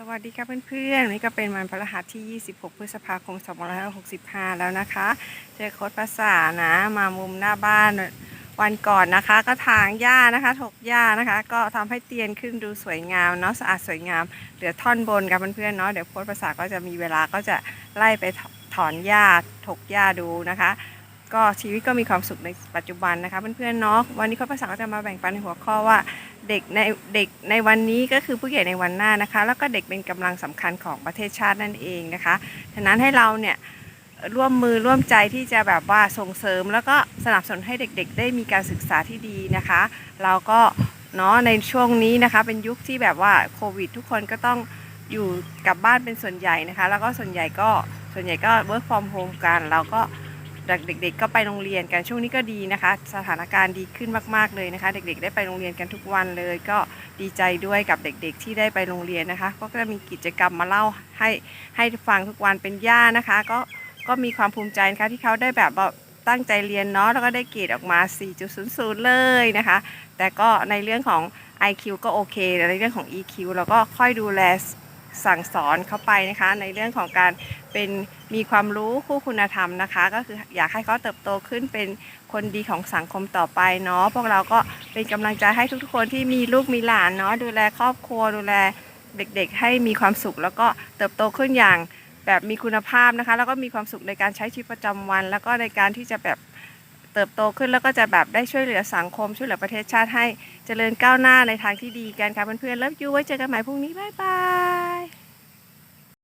สวัสดีค่ะเพื่อนๆนี่ก็เป็นวันพฤหัสที่ 26 พฤษภาคม 2565 แล้วนะคะ เจอโค้ดภาษานะ มามุมหน้าบ้านวันก่อนนะคะ ก็ถางหญ้านะคะ ถกหญ้านะคะ ก็ทำให้เตียนขึ้นดูสวยงามเนาะสะอาดสวยงาม เหลือท่อนบนกับเพื่อนๆเนาะเดี๋ยวโค้ดภาษาก็จะมีเวลาก็จะไล่ไปถอนหญ้าถกหญ้าดูนะคะ ก็ชีวิตก็มีความสุขในปัจจุบันนะคะเพื่อนๆเนาะวันนี้โค้ดภาษาก็จะมาแบ่งปันในหัวข้อว่า เด็กในเด็กในวันนี้ก็คือผู้ใหญ่ในวันหน้านะคะ แล้วก็เด็กเป็นกำลังสำคัญของประเทศชาตินั่นเองนะคะฉะนั้นให้เราเนี่ยร่วมมือร่วมใจที่จะแบบว่าส่งเสริม แล้วก็สนับสนุนให้เด็กๆ ได้มีการศึกษาที่ดีนะคะ เราก็เนาะในช่วงนี้นะคะ เป็นยุคที่แบบว่าโควิด ทุกคนก็ต้องอยู่กับบ้านเป็นส่วนใหญ่นะคะ แล้วก็ส่วนใหญ่ก็ส่วนใหญ่ก็ work from home กันเราก็ เด็ก ๆ ก็ไปโรงเรียนกันช่วงนี้ก็ดีนะคะ สถานการณ์ดีขึ้นมากๆเลยนะคะ เด็ก ๆ ได้ไปโรงเรียนกันทุกวันเลย ก็ดีใจด้วยกับเด็ก ๆ ที่ได้ไปโรงเรียนนะคะ ก็จะมีกิจกรรมมาเล่าให้ให้ฟังทุกวันเป็นย่านะคะ ก็ก็มีความภูมิใจนะคะที่เขาได้แบบตั้งใจเรียนเนาะแล้วก็ได้เกรดออกมา 4.00 เลยนะคะ แต่ก็ในเรื่องของ IQ ก็โอเคแต่ในเรื่องของ EQ เราก็ค่อยดูแล สั่งสอนเขาไปนะคะ ในเรื่องของการเป็นมีความรู้คู่คุณธรรมนะคะ ก็คืออยากให้เขาเติบโตขึ้นเป็นคนดีของสังคมต่อไปเนาะพวกเราก็เป็นกำลังใจให้ทุกๆคนที่มีลูกมีหลานเนาะดูแลครอบครัวดูแลเด็กๆ ให้มีความสุข แล้วก็เติบโตขึ้นอย่างแบบมีคุณภาพนะคะ แล้วก็มีความสุขในการใช้ชีวิตประจำวัน แล้วก็ในการที่จะแบบเติบโตขึ้นแล้วก็จะแบบได้ช่วยเหลือสังคม ช่วยเหลือประเทศชาติให้เจริญก้าวหน้าในทางที่ดีกันค่ะเพื่อนๆเลิฟยูไว้เจอกันใหม่พรุ่งนี้บ๊ายบาย